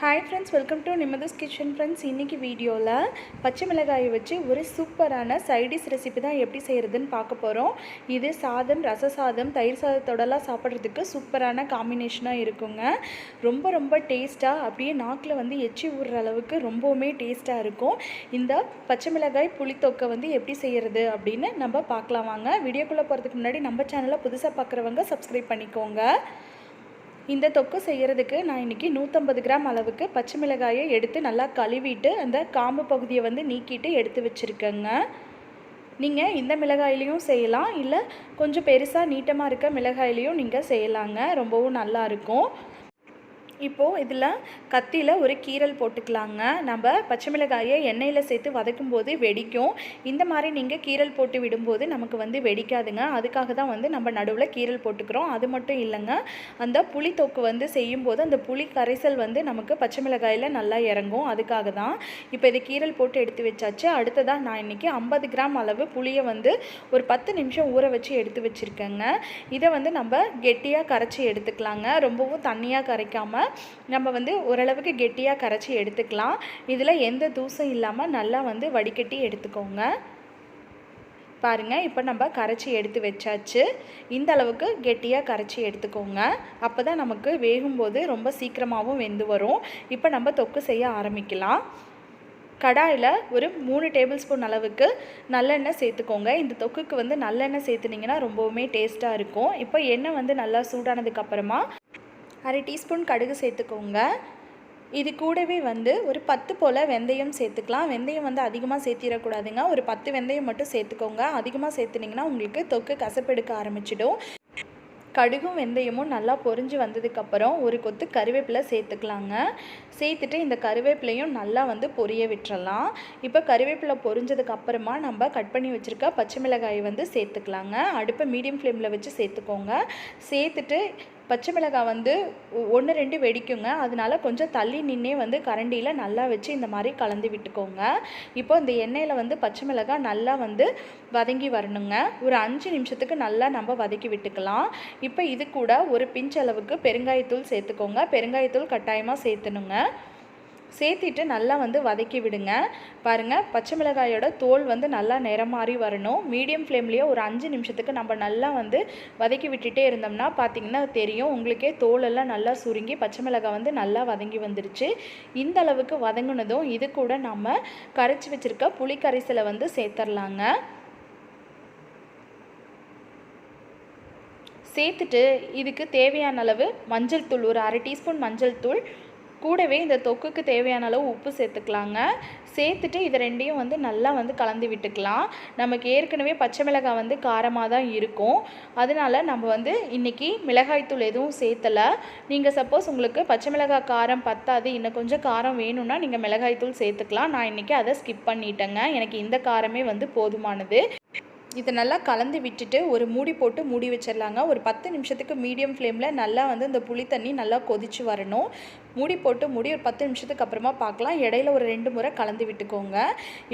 Hi friends welcome to நிம்மதஸ் kitchen friends இன்றைக்கி வீடியோவில் பச்சை மிளகாயை வச்சு ஒரு சூப்பரான சைடிஷ் ரெசிபி தான் எப்படி செய்கிறதுன்னு பார்க்க போகிறோம் இது சாதம் ரச சாதம் தயிர் சாதத்தோடலாம் சாப்பிட்றதுக்கு சூப்பரான காம்பினேஷனாக இருக்குங்க. ரொம்ப ரொம்ப டேஸ்ட்டாக அப்படியே நாக்கில் வந்து எச்சி ஊடுற அளவுக்கு ரொம்பவுமே டேஸ்ட்டாக இருக்கும். இந்த பச்சை மிளகாய் புளித்தொக்கை வந்து எப்படி செய்கிறது அப்படின்னு நம்ம பார்க்கலாம் வாங்க. வீடியோக்குள்ளே போகிறதுக்கு முன்னாடி நம்ம சேனலை புதுசாக பார்க்குறவங்க சப்ஸ்கிரைப் பண்ணிக்கோங்க. இந்த தொக்கு செய்கிறதுக்கு நான் இன்றைக்கி நூற்றம்பது கிராம் அளவுக்கு பச்சை மிளகாயை எடுத்து நல்லா கழுவிட்டு அந்த காம்பு பகுதியை வந்து நீக்கிட்டு எடுத்து வச்சுருக்கேங்க. நீங்கள் இந்த மிளகாயிலையும் செய்யலாம். இல்லை கொஞ்சம் பெருசாக நீட்டமாக இருக்க மிளகாயிலையும் நீங்கள் செய்யலாங்க. ரொம்பவும் நல்லாயிருக்கும் இப்போது இதில் கத்தியில் ஒரு கீரல் போட்டுக்கலாங்க. நம்ம பச்சை மிளகாயை எண்ணெயில் சேர்த்து வதக்கும் போது வெடிக்கும். இந்த மாதிரி நீங்கள் கீரல் போட்டு விடும்போது நமக்கு வந்து வெடிக்காதுங்க. அதுக்காக தான் வந்து நம்ம நடுவில் கீரல் போட்டுக்கிறோம். அது மட்டும் இல்லைங்க. அந்த புளி தொக்கு வந்து செய்யும்போது அந்த புளி கரைசல் வந்து நமக்கு பச்சை மிளகாயில் நல்லா இறங்கும். அதுக்காக தான் இப்போ இது கீரல் போட்டு எடுத்து வச்சாச்சு. அடுத்ததாக நான் இன்றைக்கி ஐம்பது கிராம் அளவு புளியை வந்து ஒரு பத்து நிமிஷம் ஊற வச்சு எடுத்து வச்சுருக்கேங்க. இதை வந்து நம்ம கெட்டியாக கரைச்சி எடுத்துக்கலாங்க. ரொம்பவும் தண்ணியாக கரைக்காமல் நம்ம வந்து ஓரளவுக்கு கெட்டியாக கரைச்சி எடுத்துக்கலாம். இதில் எந்த தூசும் இல்லாமல் நல்லா வந்து வடிகட்டி எடுத்துக்கோங்க. பாருங்கள் இப்போ நம்ம கரைச்சி எடுத்து வச்சாச்சு. இந்த அளவுக்கு கெட்டியாக கரைச்சி எடுத்துக்கோங்க. அப்போ தான் நமக்கு வேகும்போது ரொம்ப சீக்கிரமாகவும் வெந்து வரும். இப்போ நம்ம தொக்கு செய்ய ஆரம்பிக்கலாம். கடாயில் ஒரு மூணு டேபிள் ஸ்பூன் அளவுக்கு நல்லெண்ணெய் சேர்த்துக்கோங்க. இந்த தொக்குக்கு வந்து நல்லெண்ணெய் சேர்த்துனிங்கன்னா ரொம்பவுமே டேஸ்ட்டாக இருக்கும். இப்போ எண்ணெய் வந்து நல்லா சூடானதுக்கப்புறமா அரை டீஸ்பூன் கடுகு சேர்த்துக்கோங்க. இது கூடவே வந்து ஒரு பத்து போல் வெந்தயம் சேர்த்துக்கலாம். வெந்தயம் வந்து அதிகமாக சேர்த்திடக்கூடாதுங்க. ஒரு பத்து வெந்தயம் மட்டும் சேர்த்துக்கோங்க. அதிகமாக சேர்த்துனிங்கன்னா உங்களுக்கு தொக்கு கசப்பெடுக்க ஆரம்பிச்சிடும். கடுகும் வெந்தயமும் நல்லா பொரிஞ்சு வந்ததுக்கப்புறம் ஒரு கொத்து கருவேப்பிலை சேர்த்துக்கலாங்க. சேர்த்துட்டு இந்த கருவேப்பிலையும் நல்லா வந்து பொரிய விட்டுறலாம். இப்போ கருவேப்பிலை பொரிஞ்சதுக்கப்புறமா நம்ம கட் பண்ணி வச்சுருக்க பச்சை மிளகாயை வந்து சேர்த்துக்கலாங்க. அடுப்பை மீடியம் ஃப்ளேமில் வச்சு சேர்த்துக்கோங்க. சேர்த்துட்டு பச்சை மிளகாய் வந்து ஒன்று ரெண்டு வெடிக்குங்க. அதனால கொஞ்சம் தள்ளி நின்னே வந்து கரண்டியில் நல்லா வச்சு இந்த மாதிரி கலந்து விட்டுக்கோங்க. இப்போ இந்த எண்ணெயில் வந்து பச்சை மிளகாய் நல்லா வந்து வதங்கி வரணுங்க. ஒரு அஞ்சு நிமிஷத்துக்கு நல்லா நம்ம வதக்கி விட்டுக்கலாம். இப்போ இது கூட ஒரு பிஞ்ச் அளவுக்கு பெருங்காயத்தூள் சேர்த்துக்கோங்க. பெருங்காயத்தூள் கட்டாயமாக சேர்த்துணுங்க. சேர்த்திட்டு நல்லா வந்து வதக்கி விடுங்க. பாருங்கள் பச்சை மிளகாயோட தோல் வந்து நல்லா நிறம் மாறி வரணும். மீடியம் ஃப்ளேம்லேயே ஒரு அஞ்சு நிமிஷத்துக்கு நம்ம நல்லா வந்து வதக்கி விட்டுட்டே இருந்தோம்னா பார்த்திங்கன்னா தெரியும். உங்களுக்கே தோலெல்லாம் நல்லா சுருங்கி பச்சை மிளகாய் வந்து நல்லா வதங்கி வந்துருச்சு. இந்த அளவுக்கு வதங்கினதும் இது கூட நம்ம கரைச்சி வச்சுருக்க புளி கரைசலை வந்து சேர்த்துர்லாங்க. சேர்த்துட்டு இதுக்கு தேவையான அளவு மஞ்சள் தூள் ஒரு அரை டீஸ்பூன் மஞ்சள் தூள் கூடவே இந்த தொக்குக்கு தேவையான அளவு உப்பு சேர்த்துக்கலாங்க. சேர்த்துட்டு இதை ரெண்டையும் வந்து நல்லா வந்து கலந்து விட்டுக்கலாம். நமக்கு ஏற்கனவே பச்சை மிளகாய் வந்து காரமாக தான் இருக்கும். அதனால நம்ம வந்து இன்றைக்கி மிளகாய்த்தூள் எதுவும் சேர்த்தலை. நீங்கள் சப்போஸ் உங்களுக்கு பச்சை மிளகாய் காரம் பத்தாது இன்னும் கொஞ்சம் காரம் வேணும்னா நீங்கள் மிளகாய்த்தூள் சேர்த்துக்கலாம். நான் இன்றைக்கி அதை ஸ்கிப் பண்ணிட்டேங்க. எனக்கு இந்த காரமே வந்து போதுமானது. இதை நல்லா கலந்து விட்டுட்டு ஒரு மூடி போட்டு மூடி வச்சிடலாங்க. ஒரு பத்து நிமிஷத்துக்கு மீடியம் ஃப்ளேமில் நல்லா வந்து இந்த புளி தண்ணி நல்லா கொதிச்சு வரணும். மூடி போட்டு மூடி ஒரு பத்து நிமிஷத்துக்கு அப்புறமா பார்க்கலாம். இடையில ஒரு ரெண்டு முறை கலந்து விட்டுக்கோங்க.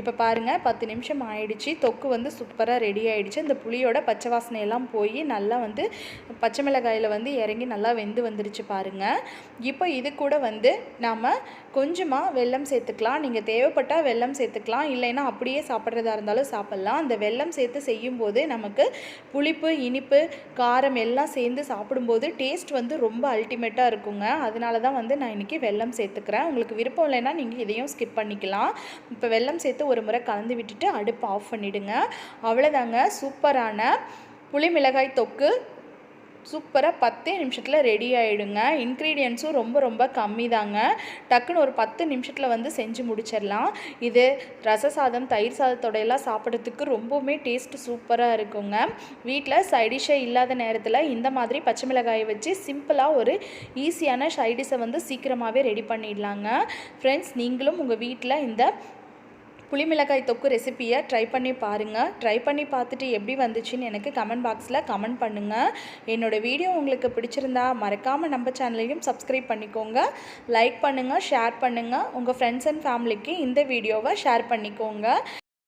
இப்போ பாருங்கள் பத்து நிமிஷம் ஆயிடுச்சு. தொக்கு வந்து சூப்பராக ரெடி ஆகிடுச்சு இந்த புளியோட பச்சை வாசனையெல்லாம் போய் நல்லா வந்து பச்சை மிளகாயில் வந்து இறங்கி நல்லா வெந்து வந்துடுச்சு பாருங்கள் இப்போ இது கூட வந்து நாம் கொஞ்சமாக வெல்லம் சேர்த்துக்கலாம். நீங்கள் தேவைப்பட்டால் வெல்லம் சேர்த்துக்கலாம். இல்லைன்னா அப்படியே சாப்பிட்றதா இருந்தாலும் சாப்பிட்லாம். அந்த வெல்லம் சேர்த்து செய்யும்போது நமக்கு புளிப்பு இனிப்பு காரம் எல்லாம் சேர்ந்து சாப்பிடும்போது டேஸ்ட் வந்து ரொம்ப அல்டிமேட்டாக இருக்குங்க. அதனால தான் வந்து நான் இன்றைக்கி வெல்லம் சேர்த்துக்கிறேன். உங்களுக்கு விருப்பம் இல்லைன்னா நீங்கள் இதையும் ஸ்கிப் பண்ணிக்கலாம். இப்போ வெல்லம் சேர்த்து ஒரு முறை கலந்து விட்டுட்டு அடுப்பு ஆஃப் பண்ணிவிடுங்க அவ்வளோதாங்க சூப்பரான புளி மிளகாய் தொக்கு சூப்பராக பத்தே நிமிஷத்தில் ரெடி ஆகிடுங்க இன்க்ரீடியன்ஸும் ரொம்ப ரொம்ப கம்மி தாங்க டக்குன்னு ஒரு பத்து நிமிஷத்தில் வந்து செஞ்சு முடிச்சிடலாம். இது ரச சாதம் தயிர் சாதத்தோடையெல்லாம் சாப்பிட்றதுக்கு ரொம்பவுமே டேஸ்ட் சூப்பராக இருக்குங்க. வீட்டில் சைடிஷே இல்லாத நேரத்தில் இந்த மாதிரி பச்சை மிளகாயை வச்சு சிம்பிளாக ஒரு ஈஸியான சைடிஷை வந்து சீக்கிரமாகவே ரெடி பண்ணிடலாங்க. ஃப்ரெண்ட்ஸ் நீங்களும் உங்கள் வீட்டில் இந்த புளி மிளகாய் தொக்கு ரெசிப்பியை ட்ரை பண்ணி பாருங்கள் ட்ரை பண்ணி பார்த்துட்டு எப்படி வந்துச்சுன்னு எனக்கு கமெண்ட் பாக்ஸில் கமெண்ட் பண்ணுங்கள் என்னோடய வீடியோ உங்களுக்கு பிடிச்சிருந்தா மறக்காமல் நம்ம சேனலையும் சப்ஸ்கிரைப் பண்ணிக்கோங்க. லைக் பண்ணுங்கள் ஷேர் பண்ணுங்கள் உங்கள் ஃப்ரெண்ட்ஸ் அண்ட் ஃபேமிலிக்கு இந்த வீடியோவை ஷேர் பண்ணிக்கோங்க.